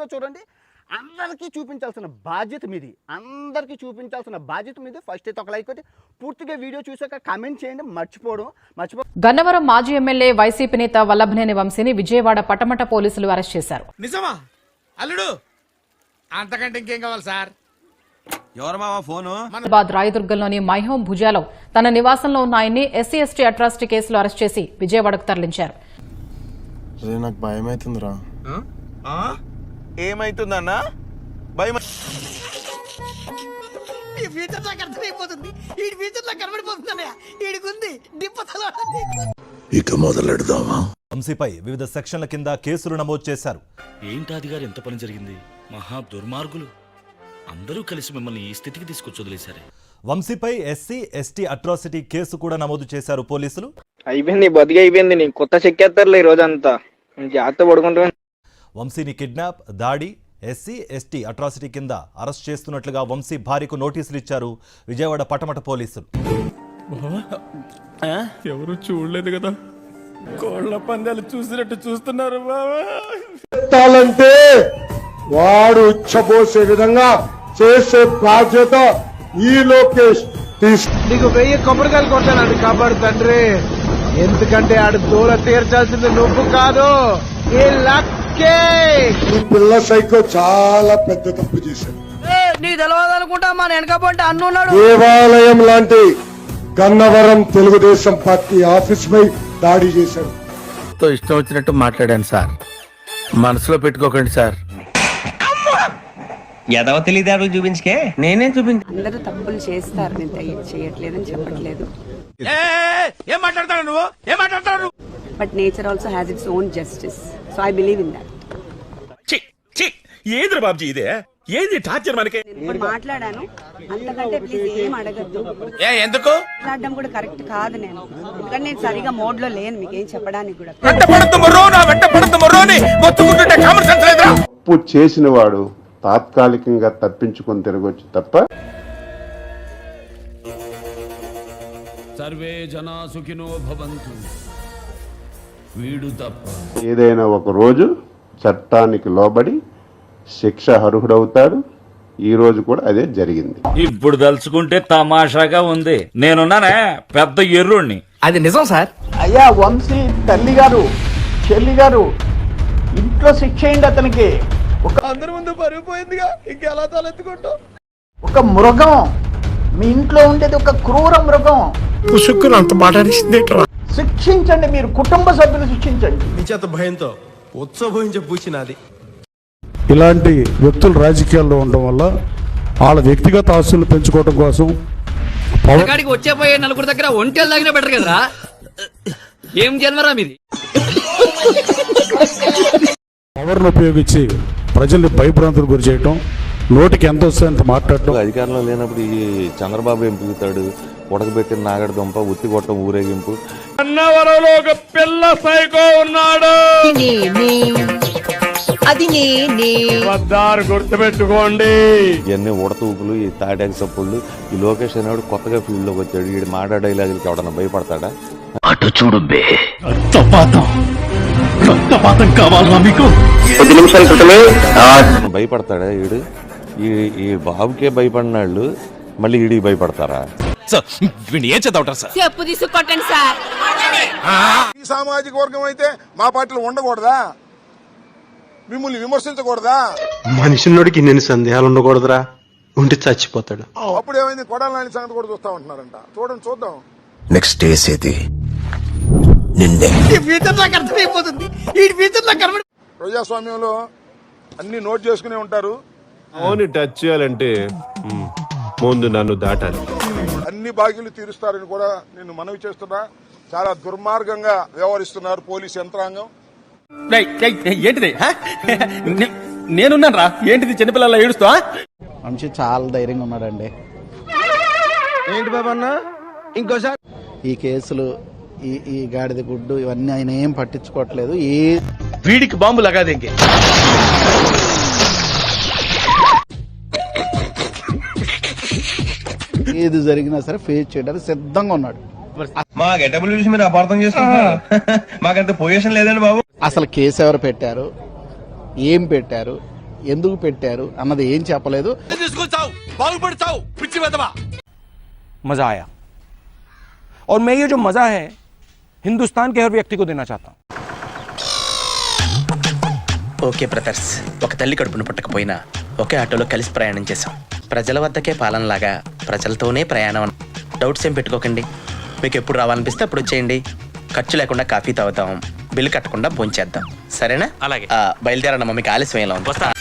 పూర్తిగా చూడండి. అందరికీ చూపించాల్సిన బాధ్యత మీది. అందరికీ చూపించాల్సిన బాధ్యత మీది. ఫస్ట్ అయితే ఒక లైక్ కొట్టి పూర్తిగా వీడియో చూసాక కామెంట్ చేయండి మర్చిపోవడం మర్చిపో గన్నవరం మాజీ ఎమ్మెల్యే వైసీపీ నేత వల్లభనేని వంశీని విజయవాడ పటమట పోలీసులు అరెస్ట్ చేశారు. నిజమా? అల్లుడు! అంతకంటే ఇంకేం కావాలి సార్? హైదరాబాద్ రాయదుర్గంలోని మైహోం భుజాలో తన నివాసంలో ఉన్న ఆయన్ని ఎస్సీ ఎస్టీ అట్రాసిటీ కేసులో అరెస్ట్ చేసి విజయవాడకు తరలించారు. నాకు భయం అవుతుందిరా ఏమైతుందన్నా? భయం ఈ ఫ్యూచర్ నాకు అర్థమైపోతుంది. ఈ ఫ్యూచర్ నాకు కనబడిపోతుందన్నయ్య ఈడికుంది దిప్పతల ఇక మొదలెడదామా? వంశీపై వివిధ సెక్షన్ల కింద కేసులు నమోదు చేశారు. ఏంటాది గారు ఎంత పని జరిగింది? మహా దుర్మార్గులు. అందరూ కలిసి మిమ్మల్ని ఈ స్థితికి తీసుకొచ్చి వదిలేశారే. వంశీపై ఎస్సీ ఎస్టీ అట్రాసిటీ కేసు కూడా నమోదు చేశారు పోలీసులు. అయిపోయింది బతికి అయిపోయింది. నీకు కొత్త చెక్కేస్తారులే ఈ రోజంతా. జాగ్రత్త పడుకుంటా వంశీని కిడ్నాప్ దాడి ఎస్సీ ఎస్టీ అట్రాసిటీ కింద అరెస్ట్ చేస్తున్నట్లుగా వంశీ భార్యకు నోటీసులు ఇచ్చారు విజయవాడ పటమట పోలీసులు. ఎవరు చూడలేదు కదా? కోళ్ళ పందాలు చూసినట్టు చూస్తున్నారు బాబా ఎత్తాలంటే వాడు ఉచ్చబోసే విధంగా చేసే బాధ్యత ఈ లోకేష్ నీకు వెయ్యి కొబ్బరికాయలు కొట్టానండి కాబట్టి తండ్రి. ఎందుకంటే ఆడు దూర తీర్చాల్సింది నువ్వు కాదు. ఈ లక్కే ఈ పిల్ల సైకో చాలా పెద్ద తప్పు చేశాడు. నీ తెలియదు అనుకుంటా మా వెనకపోతే అన్నున్నాడు దేవాలయం లాంటి గన్నవరం తెలుగుదేశం పార్టీ ఆఫీస్ పై దాడి చేశాడు. తో ఇష్టం వచ్చినట్టు మాట్లాడాను సార్. మనసులో పెట్టుకోకండి సార్. ఎదవ తెలియదారులు చూపించుకే? నేనేం చూపించ అందరూ తప్పులు చేస్తారు. నేను తె- చేయట్లేదని చెప్పట్లేదు. ఏం మాట్లాడతాడు నువ్వు? ఏం మాట్లాడతాడు but nature also has its own justice so I believe in that ఏంద్ర బాబుజీ ఇదే? ఏంది టార్చర్ మనకి? ఇప్పుడు మాట్లాడాను. అంతకంటే ప్లీజ్ ఏం అడగద్దు. ఏ ఎందుకు? మాట్లాడడం కూడా కరెక్ట్ కాదు నేను. ఎందుకంటే నేను సరిగా మోడ్లో లేను మీకు ఏం చెప్పడానికి కూడా. వెంట పడుతు మరో నా వెంట పడుతు మరో అని మొత్తుకుంటుంటే కామన్ సెన్స్ లేదురా. తప్పు చేసిన వాడు తాత్కాలికంగా తప్పించుకొని తిరగొచ్చు తప్ప సర్వే జనా సుఖినో భవంతు. వీడు తప్ప ఏదైనా ఒక రోజు చట్టానికి లోబడి శిక్ష అర్హుడవుతాడు. ఈ రోజు కూడా అదే జరిగింది. ఇప్పుడు తలుచుకుంటే తమాషాగా ఉంది. నేనున్నానే? పెద్ద ఎర్రుణ్ణి. అది నిజం సార్. అయ్యా వంశీ తల్లి గారు చెల్లి గారు ఇంట్లో శిక్ష అయింది అతనికి. ఒక అందరి ముందు పరుగు పోయిందిగా ఇంకెలా తలెత్తుకుంటావు? ఒక మృగం. మీ ఇంట్లో ఉండేది ఒక క్రూర మృగం. అంత మాట్లాడేసింది శిక్షించండి మీరు కుటుంబ సభ్యులు శిక్షించండి. నిచేత భయంతో ఉత్సవించే పూచినది. ఇలాంటి వ్యక్తులు రాజకీయాల్లో ఉండడం వల్ల వాళ్ళ వ్యక్తిగత ఆస్తులు పెంచుకోవడం కోసం పవర్ కాడికి వచ్చే పోయే నలుగురు దగ్గర ఒంటెలు తగిన బెటర్ కదరా? ఏం జన్మరా మీది? పవర్ను ఉపయోగించి ప్రజల్ని భయభ్రాంతులకు గురి చేయటం నోటికి ఎంత వస్తే అంత మాట్లాడటం. అధికారంలో లేనప్పుడు ఈ చంద్రబాబు ఏం పిగుతాడు ఉడకబెట్టిన నాగడి దుంప ఉత్తి కొట్టం ఊరేగింపు. అన్నవరంలో ఒక పిల్ల సైకో ఉన్నాడు. అది వద్దారు గుర్తుపెట్టుకోండి. ఇవన్నీ ఉడతూపులు ఈ తాటాకి సప్పుళ్ళు. ఈ లోకేష్ అనేవాడు కొత్తగా ఫీల్డ్లోకి వచ్చాడు. ఈ మాట డైలాగులకి ఎవడన్నా భయపడతాడా? అటు చూడు బే. రక్తపాతం. రక్తపాతం కావాలా మీకు? కొద్ది నిమిషాల క్రితమే. భయపడతాడా ఈడు? ఈ ఈ బాబుకే భయపడినాళ్ళు మళ్ళీ ఈడికి భయపడతారా? వీడిని ఏం చదవటం సార్? చెప్పు సార్. ఈ సామాజిక వర్గం అయితే మా పార్టీలో ఉండకూడదా? మిమ్మల్ని విమర్శించకూడదా? మనిషిన్నోడికి ఇన్ని సందేహాలు ఉండకూడదురా. ఉండి చచ్చిపోతాడు. అప్పుడు ఏమైంది? కొడాలని సంగతి కూడా చూస్తా ఉంటున్నారంట. చూడండి చూద్దాం. నెక్స్ట్ వేసేది నిన్నే. ఈ ఫ్యూచర్ నాకు అర్థమైపోతుంది. ఈ ఫ్యూచర్ నాకు ప్రజాస్వామ్యంలో అన్ని నోట్ చేసుకునే ఉంటారు. అవును టచ్ చేయాలంటే ముందు నన్ను దాటాలి. అన్ని బాకీలు తీరుస్తారని కూడా నేను మనవి చేస్తున్నా. చాలా దుర్మార్గంగా వ్యవహరిస్తున్నారు పోలీస్ యంత్రాంగం. ఏంటిది? నేనున్నాను రా ఏంటిది చిన్నపిల్లల ఏడుస్తా మనిషి చాలా ధైర్యంగా ఉన్నాడండి. ఏంటి బాబా అన్న? ఇంకోసారి. ఈ కేసులు ఈ ఈ గాడిద గుడ్డు ఇవన్నీ ఆయన ఏం పట్టించుకోవట్లేదు. ఏ వీడికి బాంబు లగాది ఏది జరిగినా సరే ఫేస్ చేయడానికి సిద్ధంగా ఉన్నాడు మా గెటబుల్ చూసి మీరు అపార్థం చేసుకుంటున్నారు మాకంత పొజిషన్ లేదండి బాబు అసలు కేసు ఎవరు పెట్టారు ఏం పెట్టారు ఎందుకు పెట్టారు అన్నది ఏం చెప్పలేదు मजा आया और मैं ये जो मजा है हिंदुस्तान के हर व्यक्ति को देना चाहता हूँ ఓకే బ్రదర్స్ ఒక తల్లి కడుపును పుట్టకపోయినా ఒకే ఆటోలో కలిసి ప్రయాణం చేశాం ప్రజల వద్దకే పాలనలాగా ప్రజలతోనే ప్రయాణం డౌట్స్ ఏం పెట్టుకోకండి. మీకు ఎప్పుడు రావాలనిపిస్తే అప్పుడు వచ్చేయండి ఖర్చు లేకుండా కాఫీ తాగుతాం. బిల్లు కట్టకుండా భోంచేద్దాం. సరేనా? అలాగే. బయలుదేరమ్మా మీకు ఆలస్యం ఎలా ఉంది.